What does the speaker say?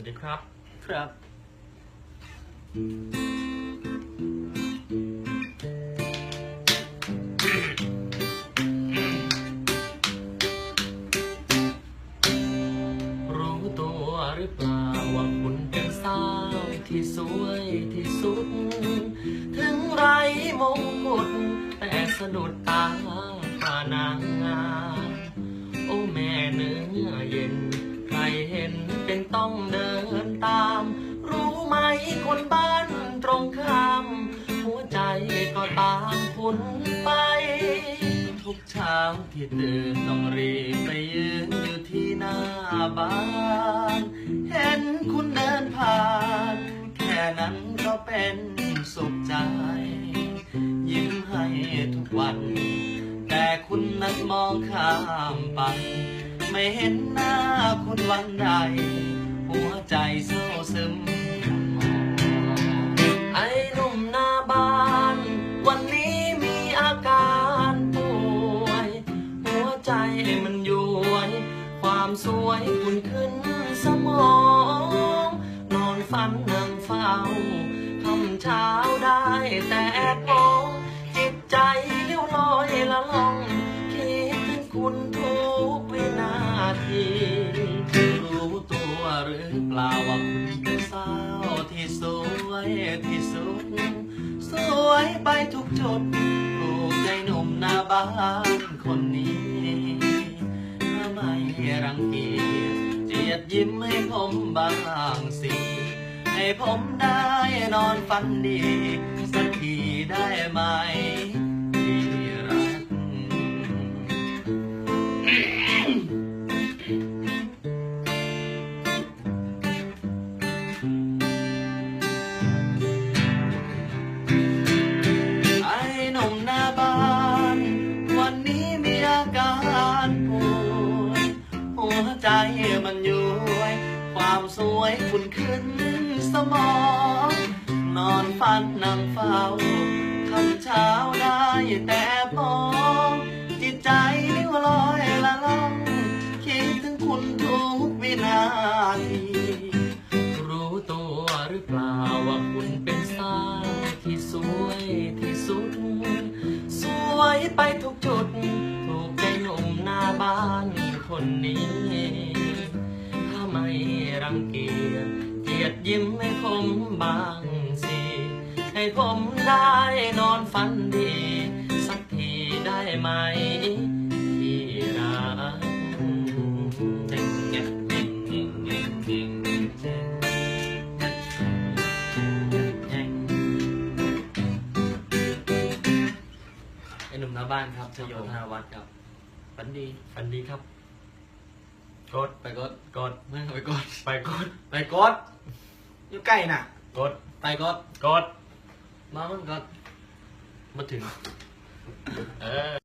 วัสดีครับ ครับ รู้ตัวหรือเปล่าว่าคุณเป็นสาวที่สวยที่สุด ถึงไรมงกุฎแต่สะดุดตาผ่านางงาม เป็นต้องเดินตาม รู้ไหมคนบ้านตรงข้าม หัวใจก็ตามคุณไป ทุกเช้าที่ตื่นต้องรีบไปยืนอยู่ที่หน้าบ้าน เห็นคุณเดินผ่าน แค่นั้นก็เป็นสุขใจ ยิ้มให้ทุกวัน แต่คุณนั้นมองข้ามไป ไม่เห็นหน้าคุณวันใด หัวใจเศร้าซึม ไอ้หนุ่มหน้าบ้าน วันนี้มีอาการป่วย หัวใจมันย้วย ความสวยคุณขึ้นสมอง นอนฝันนั่งเฝ้าคำเช้าได้แต่มองจิตใจเลี้ยวลอยละล่องคิดถึงคุณทุ รู้ตัวหรือเปล่าว่าคุณเป็นสาวที่สวยที่สุด สวยไปทุกจุดถูกใจหนุ่มหน้าบ้านคนนี้ทำไมรังเกียจเจียดยิ้มให้ผมบางสิให้ผมได้นอนฝันดี สักทีได้ไหม มันย้วย ความสวยคุณขึ้นสมอง นอนฝันนั่งเฝ้าคำเช้าได้แต่มองจิตใจนิ้วลอยละล่องคิดถึงคุณทุกวินาทีรู้ตัวหรือเปล่าว่าคุณเป็นสาวที่สวยที่สุด สวยไปทุกจุดถูกใจหนุ่มหน้าบ้านคนนี้ เกียเกียดยิ้มให้ผมบางสิให้ผมได้นอนฝันดี สักทีได้ไหมที่รักไอ้หนุ่มหน้าบ้านครับชโยธนวัฒน์ครับฝันดีฝันดีครับ กดไปกดกดไม่ไปกดไปกดไปกดอยู่ใกล้น่ะ กดไปกดกดมามันกดมาถึง เออ